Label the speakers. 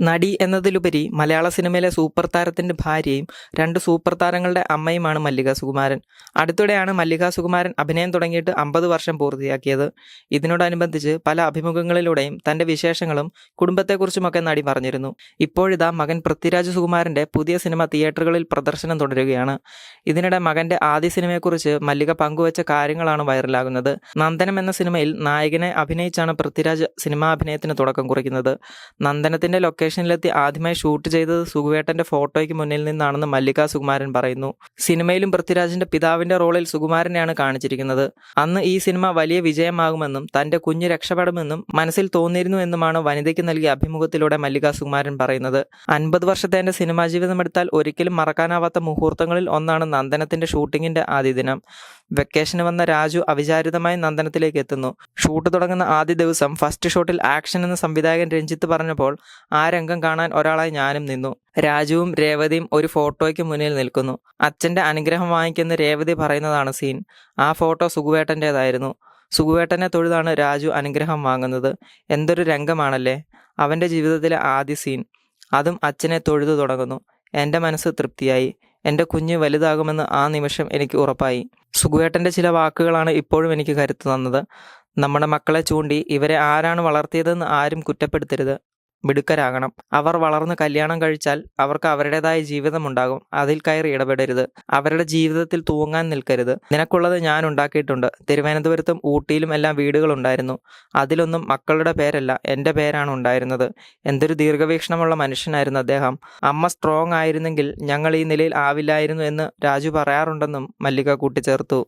Speaker 1: നടി എന്നതിലുപരി മലയാള സിനിമയിലെ സൂപ്പർ താരത്തിന്റെ ഭാര്യയും രണ്ട് സൂപ്പർ താരങ്ങളുടെ അമ്മയുമാണ് മല്ലിക സുകുമാരൻ. അടുത്തിടെയാണ് മല്ലിക സുകുമാരൻ അഭിനയം തുടങ്ങിയിട്ട് അമ്പത് വർഷം പൂർത്തിയാക്കിയത്. ഇതിനോടനുബന്ധിച്ച് പല അഭിമുഖങ്ങളിലൂടെയും തന്റെ വിശേഷങ്ങളും കുടുംബത്തെക്കുറിച്ചുമൊക്കെ നടി പറഞ്ഞിരുന്നു. ഇപ്പോഴിതാ മകൻ പൃഥ്വിരാജ് സുകുമാരന്റെ പുതിയ സിനിമ തിയേറ്ററുകളിൽ പ്രദർശനം തുടരുകയാണ്. ഇതിനിടെ മകന്റെ ആദ്യ സിനിമയെക്കുറിച്ച് മല്ലിക പങ്കുവച്ച കാര്യങ്ങളാണ് വൈറലാകുന്നത്. നന്ദനം എന്ന സിനിമയിൽ നായകനെ അഭിനയിച്ചാണ് പൃഥ്വിരാജ് സിനിമാ അഭിനയത്തിന് തുടക്കം കുറിക്കുന്നത്. നന്ദനത്തിന്റെ ലൊക്കേഷനിലെത്തി ആദ്യമായി ഷൂട്ട് ചെയ്തത് സുകുവേട്ടന്റെ ഫോട്ടോയ്ക്ക് മുന്നിൽ നിന്നാണെന്ന് മല്ലിക സുകുമാരൻ പറയുന്നു. സിനിമയിലും പൃഥ്വിരാജിന്റെ പിതാവിന്റെ റോളിൽ സുകുമാരനെയാണ് കാണിച്ചിരിക്കുന്നത്. അന്ന് ഈ സിനിമ വലിയ വിജയമാകുമെന്നും തന്റെ കുഞ്ഞ് രക്ഷപ്പെടുമെന്നും മനസ്സിൽ തോന്നിയിരുന്നു എന്നുമാണ് വനിതയ്ക്ക് നൽകിയ അഭിമുഖത്തിലൂടെ മല്ലിക സുകുമാരൻ പറയുന്നത്. അൻപത് വർഷത്തെ എന്റെ സിനിമാ ജീവിതം എടുത്താൽ ഒരിക്കലും മറക്കാനാവാത്ത മുഹൂർത്തങ്ങളിൽ ഒന്നാണ് നന്ദനത്തിന്റെ ഷൂട്ടിങ്ങിന്റെ ആദ്യ ദിനം. വെക്കേഷന് വന്ന രാജു അവിചാരിതമായി നന്ദനത്തിലേക്ക് എത്തുന്നു. ഷൂട്ട് തുടങ്ങുന്ന ആദ്യ ദിവസം ഫസ്റ്റ് ഷോട്ടിൽ ആക്ഷൻ എന്ന സംവിധായകൻ രഞ്ജിത്ത് പറഞ്ഞപ്പോൾ ആ രംഗം കാണാൻ ഒരാളായി ഞാനും നിന്നു. രാജുവും രേവതിയും ഒരു ഫോട്ടോയ്ക്ക് മുന്നിൽ നിൽക്കുന്നു. അച്ഛന്റെ അനുഗ്രഹം വാങ്ങിക്കുന്ന രേവതി പറയുന്നതാണ് സീൻ. ആ ഫോട്ടോ സുഖുവേട്ടന്റെതായിരുന്നു. സുഖുവേട്ടനെ തൊഴുതാണ് രാജു അനുഗ്രഹം വാങ്ങുന്നത്. എന്തൊരു രംഗമാണല്ലേ? അവന്റെ ജീവിതത്തിലെ ആദ്യ സീൻ. അതും അച്ഛനെ തൊഴുതു തുടങ്ങുന്നു. എന്റെ മനസ്സ് തൃപ്തിയായി. എന്റെ കുഞ്ഞ് വലുതാകുമെന്ന് ആ നിമിഷം എനിക്ക് ഉറപ്പായി. സുകുവേട്ടന്റെ ചില വാക്കുകളാണ് ഇപ്പോഴും എനിക്ക് കരുത്തു തന്നത്. നമ്മുടെ മക്കളെ ചൂണ്ടി ഇവരെ ആരാണ് വളർത്തിയതെന്ന് ആരും കുറ്റപ്പെടുത്തരുത്. മിടുക്കരാകണം. അവർ വളർന്ന് കല്യാണം കഴിച്ചാൽ അവർക്ക് അവരുടേതായ ജീവിതമുണ്ടാകും. അതിൽ കയറി ഇടപെടരുത്. അവരുടെ ജീവിതത്തിൽ തൂങ്ങാൻ നിൽക്കരുത്. നിനക്കുള്ളത് ഞാൻ ഉണ്ടാക്കിയിട്ടുണ്ട്. തിരുവനന്തപുരത്തും ഊട്ടിയിലും എല്ലാം വീടുകളുണ്ടായിരുന്നു. അതിലൊന്നും മക്കളുടെ പേരല്ല എന്റെ പേരാണ് ഉണ്ടായിരുന്നത്. എന്തൊരു ദീർഘവീക്ഷണമുള്ള മനുഷ്യനായിരുന്നു അദ്ദേഹം. അമ്മ സ്ട്രോങ് ആയിരുന്നെങ്കിൽ ഞങ്ങൾ ഈ നിലയിൽ ആവില്ലായിരുന്നു എന്ന് രാജു പറയാറുണ്ടെന്നും മല്ലിക കൂട്ടിച്ചേർത്തു.